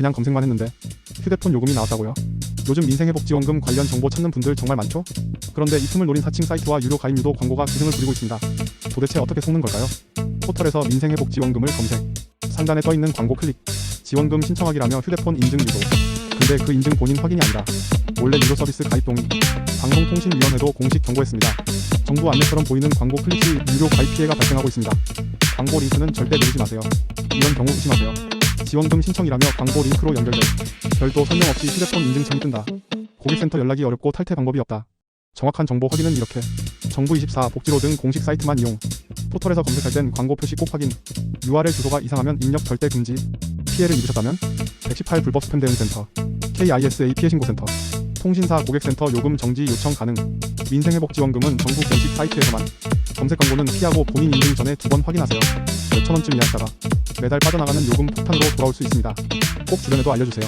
그냥 검색만 했는데 휴대폰 요금이 나왔다고요? 요즘 민생회복지원금 관련 정보 찾는 분들 정말 많죠? 그런데 이 틈을 노린 사칭 사이트와 유료 가입 유도 광고가 기승을 부리고 있습니다. 도대체 어떻게 속는 걸까요? 포털에서 민생회복지원금을 검색. 상단에 떠 있는 광고 클릭. 지원금 신청하기라며 휴대폰 인증 유도. 근데 그 인증 본인 확인이 아니라 원래 유료 서비스 가입 동의. 방송통신위원회도 공식 경고했습니다. 정부 안내처럼 보이는 광고 클릭 시 유료 가입 피해가 발생하고 있습니다. 광고 링크는 절대 누르지 마세요. 이런 경우 의심하세요. 지원금 신청이라며 광고 링크로 연결돼. 별도 설명 없이 휴대폰 인증창이 뜬다. 고객센터 연락이 어렵고 탈퇴 방법이 없다. 정확한 정보 확인은 이렇게. 정부24 복지로 등 공식 사이트만 이용. 포털에서 검색할 땐 광고 표시 꼭 확인. URL 주소가 이상하면 입력 절대 금지. 피해를 입으셨다면 118 불법 스팸 대응 센터. KISA 피해 신고센터 통신사 고객센터 요금 정지 요청 가능. 민생회복지원금은 정부 공식 사이트에서만. 검색 광고는 피하고 본인 인증 전에 두 번 확인하세요. 몇천 원쯤 이하였다가 매달 빠져나가는 요금 폭탄으로 돌아올 수 있습니다. 꼭 주변에도 알려주세요